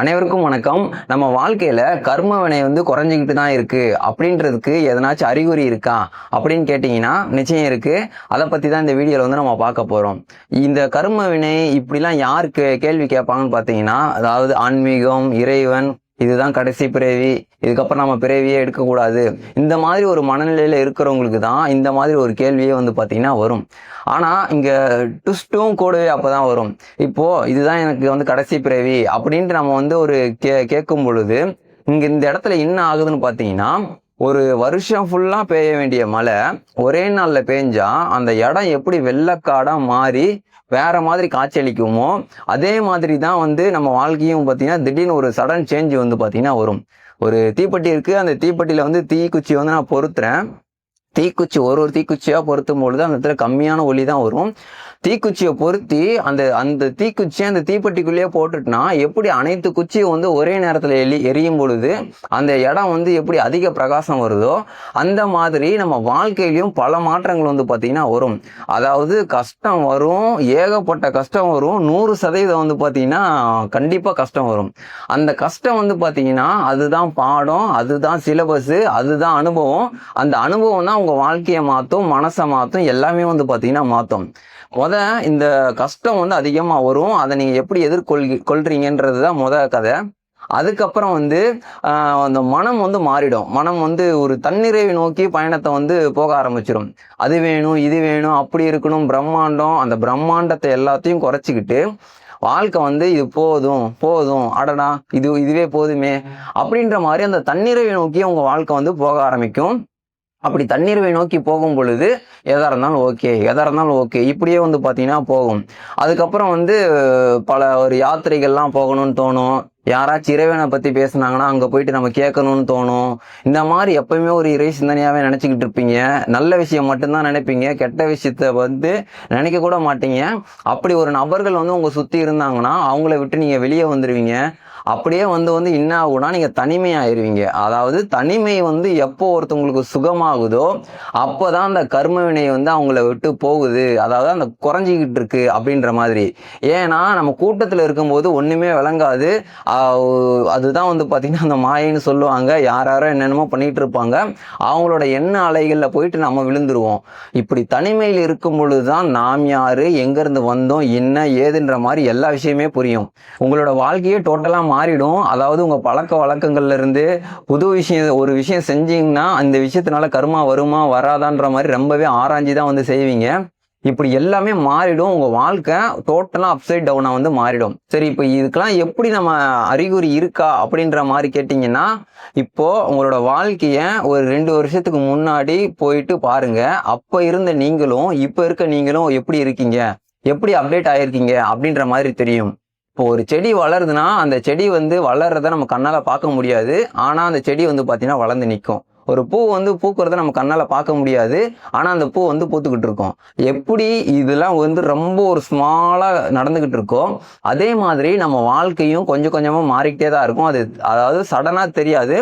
அனைவருக்கும் வணக்கம். நம்ம வாழ்க்கையில கர்ம வினை வந்து குறைஞ்சிக்கிட்டு தான் இருக்கு. அப்படின்றதுக்கு எதனாச்சும் அறிகுறி இருக்கா? அப்படின்னு கேட்டிங்கன்னா நிச்சயம் இருக்கு. அதை பத்தி தான் இந்த வீடியோல வந்து நம்ம பார்க்க போறோம். இந்த கர்ம வினை இப்படிலாம் யாருக்கு கேள்வி கேட்பாங்கன்னு பார்த்தீங்கன்னா அதாவது ஆன்மீகம் இறைவன் இதுதான் கடைசி பிறவி இதுக்கப்புறம் நம்ம பிறவியே எடுக்கக்கூடாது. இந்த மாதிரி ஒரு மனநிலையில் இருக்கிறவங்களுக்கு தான் இந்த மாதிரி ஒரு கேள்வியே வந்து பார்த்தீங்கன்னா வரும். ஆனால் இங்கே ட்விஸ்ட்டும் கூடவே அப்போ தான் வரும். இப்போது இதுதான் எனக்கு வந்து கடைசி பிறவி அப்படின்ட்டு நம்ம வந்து ஒரு கே கேட்கும் பொழுது இங்கே இந்த இடத்துல என்ன ஆகுதுன்னு பார்த்தீங்கன்னா ஒரு வருஷம் ஃபுல்லாக பெய்ய வேண்டிய மழை ஒரே நாளில் பெஞ்சா அந்த இடம் எப்படி வெள்ளக்காடாக மாறி வேற மாதிரி காட்சியளிக்குமோ அதே மாதிரி தான் வந்து நம்ம வாழ்க்கையும் பார்த்தீங்கன்னா திடீர்னு ஒரு சடன் சேஞ்ச் வந்து பார்த்தீங்கன்னா வரும். ஒரு தீப்பெட்டி இருக்குது அந்த தீப்பெட்டியில் வந்து தீக்குச்சி வந்து நான் பொருத்துறேன். தீக்குச்சி ஒரு ஒரு தீக்குச்சியாக பொருத்தும் பொழுது அந்த இடத்துல கம்மியான ஒளி தான் வரும். தீக்குச்சியை பொருத்தி அந்த அந்த தீக்குச்சியை அந்த தீப்பெட்டிக்குள்ளேயே போட்டுட்டுனா எப்படி அனைத்து குச்சியும் வந்து ஒரே நேரத்தில் எலி எரியும் பொழுது அந்த இடம் வந்து எப்படி அதிக பிரகாசம் வருதோ அந்த மாதிரி நம்ம வாழ்க்கையிலையும் பல மாற்றங்கள் வந்து பார்த்திங்கன்னா வரும். அதாவது கஷ்டம் வரும் ஏகப்பட்ட கஷ்டம் வரும் நூறு சதவீதம் வந்து பார்த்திங்கன்னா கண்டிப்பாக கஷ்டம் வரும். அந்த கஷ்டம் வந்து பார்த்திங்கன்னா அதுதான் பாடம் அதுதான் சிலபஸ் அதுதான் அனுபவம். அந்த அனுபவம் தான் உங்கள் வாழ்க்கையை மாற்றும் மனசை மாற்றும் எல்லாமே வந்து பார்த்திங்கன்னா மாற்றும். முத இந்த கஷ்டம் வந்து அதிகமாக வரும். அதை நீங்கள் எப்படி எதிர்கொள் கொள்றீங்கன்றது தான் முத கதை. அதுக்கப்புறம் வந்து அந்த மனம் வந்து மாறிடும். மனம் வந்து ஒரு தன்னிறைவை நோக்கி பயணத்தை வந்து போக ஆரம்பிச்சிடும் அது வேணும் இது வேணும் அப்படி இருக்கணும் பிரம்மாண்டம். அந்த பிரம்மாண்டத்தை எல்லாத்தையும் குறைச்சிக்கிட்டு வாழ்க்கை வந்து இது போதும் போதும். அடடா இது இதுவே போதுமே. அப்படின்ற மாதிரி அந்த தன்னிறைவை நோக்கி உங்கள் வாழ்க்கை வந்து போக ஆரம்பிக்கும். அப்படி தண்ணீரை நோக்கி போகும் பொழுது எதாக இருந்தாலும் ஓகே எதாக இருந்தாலும் ஓகே இப்படியே வந்து பார்த்தீங்கன்னா போகும். அதுக்கப்புறம் வந்து பல ஒரு யாத்திரைகள்லாம் போகணும்னு தோணும். யாராச்சும் இறைவனை பற்றி பேசுனாங்கன்னா அங்கே போயிட்டு நம்ம கேட்கணும்னு தோணும். இந்த மாதிரி எப்பயுமே ஒரு இறை சிந்தனையாகவே நினச்சிக்கிட்டு இருப்பீங்க. நல்ல விஷயம் மட்டும்தான் நினைப்பீங்க. கெட்ட விஷயத்த வந்து நினைக்க கூட மாட்டீங்க. அப்படி ஒரு நபர்கள் வந்து உங்கள் சுற்றி இருந்தாங்கன்னா அவங்கள விட்டு நீங்கள் வெளியே வந்துடுவீங்க அப்படியே வந்து வந்து என்ன ஆகுனா நீங்கள் தனிமையாயிருவீங்க. அதாவது தனிமை வந்து எப்போ ஒருத்தவங்களுக்கு சுகமாகுதோ அப்போ தான் அந்த கர்ம வினை வந்து அவங்கள விட்டு போகுது. அதாவது அந்த குறைஞ்சிக்கிட்டு இருக்கு அப்படின்ற மாதிரி. ஏன்னா நம்ம கூட்டத்தில் இருக்கும்போது ஒன்றுமே விளங்காது. அதுதான் வந்து பார்த்திங்கன்னா அந்த மாயைன்னு சொல்லுவாங்க. யார் யாரோ என்னென்னமோ பண்ணிகிட்டு இருப்பாங்க. அவங்களோட எண்ண அலைகளில் போயிட்டு நம்ம விழுந்துருவோம். இப்படி தனிமையில் இருக்கும் பொழுது தான் நாம் யார் எங்கேருந்து வந்தோம் என்ன ஏதுன்ற மாதிரி எல்லா விஷயமே புரியும். உங்களோட வாழ்க்கையே டோட்டலாக மாறிடும். அதாவது உங்கள் பழக்க வழக்கங்கள்லேருந்து புது விஷயம் ஒரு விஷயம் செஞ்சீங்கன்னா அந்த விஷயத்தினால கருமா வருமா வராதான்ற மாதிரி ரொம்பவே ஆராய்ஞ்சி தான் வந்து செய்வீங்க. இப்படி எல்லாமே மாறிடும். உங்கள் வாழ்க்கை டோட்டலாக அப்சைட் டவுனாக வந்து மாறிடும். சரி இப்போ இதுக்கெல்லாம் எப்படி நம்ம அறிகுறி இருக்கா அப்படின்ற மாதிரி கேட்டிங்கன்னா இப்போ உங்களோட வாழ்க்கையை ஒரு ரெண்டு வருஷத்துக்கு முன்னாடி போயிட்டு பாருங்கள் அப்போ இருந்த நீங்களும் இப்போ இருக்க நீங்களும் எப்படி இருக்கீங்க? எப்படி அப்டேட் ஆயிருக்கீங்க? அப்படின்ற மாதிரி தெரியும். இப்போ ஒரு செடி வளருதுன்னா அந்த செடி வந்து வளர்றத நம்ம கண்ணால் பார்க்க முடியாது. ஆனால் அந்த செடி வந்து பார்த்தீங்கன்னா வளர்ந்து நிற்கும் ஒரு பூ வந்து பூக்கிறத நம்ம கண்ணால் பார்க்க முடியாது. ஆனால் அந்த பூ வந்து பூத்துக்கிட்டு இருக்கும். எப்படி இதெல்லாம் வந்து ரொம்ப ஒரு ஸ்மாலாக நடந்துக்கிட்டு இருக்கோ அதே மாதிரி நம்ம வாழ்க்கையும் கொஞ்சம் கொஞ்சமாக மாறிக்கிட்டே தான் இருக்கும். அது அதாவது சடனாக தெரியாது.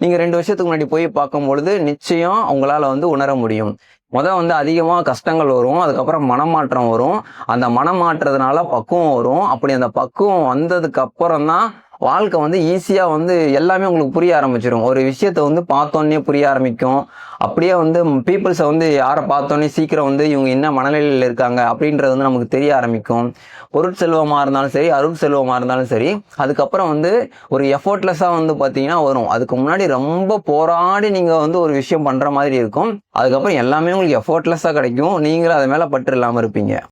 நீங்கள் ரெண்டு வருஷத்துக்கு முன்னாடி போய் பார்க்கும் பொழுது நிச்சயம் உங்களால் வந்து உணர முடியும். முத வந்து அதிகமாக கஷ்டங்கள் வரும் அதுக்கப்புறம் மனமாற்றம் வரும். அந்த மனமாற்றதுனால பக்குவம் வரும். அப்படி அந்த பக்குவம் வந்ததுக்கு அப்புறம் தான் வாழ்க்கை வந்து ஈஸியாக வந்து எல்லாமே உங்களுக்கு புரிய ஆரம்பிச்சிடும் ஒரு விஷயத்த வந்து பார்த்தோன்னே புரிய ஆரம்பிக்கும். அப்படியே வந்து பீப்புள்ஸை வந்து யாரை பார்த்தோன்னே சீக்கிரம் வந்து இவங்க என்ன மனநிலையில் இருக்காங்க அப்படின்றது வந்து நமக்கு தெரிய ஆரம்பிக்கும். பொருட்செல்வமாக இருந்தாலும் சரி அருட்செல்வமாக இருந்தாலும் சரி அதுக்கப்புறம் வந்து ஒரு எஃபோர்ட்லெஸ்ஸாக வந்து பார்த்தீங்கன்னா வரும். அதுக்கு முன்னாடி ரொம்ப போராடி நீங்கள் வந்து ஒரு விஷயம் பண்ணுற மாதிரி இருக்கும். அதுக்கப்புறம் எல்லாமே உங்களுக்கு எஃபோர்ட்லெஸ்ஸாக கிடைக்கும். நீங்களும் அது மேலே பற்று இல்லாமல் இருப்பீங்க.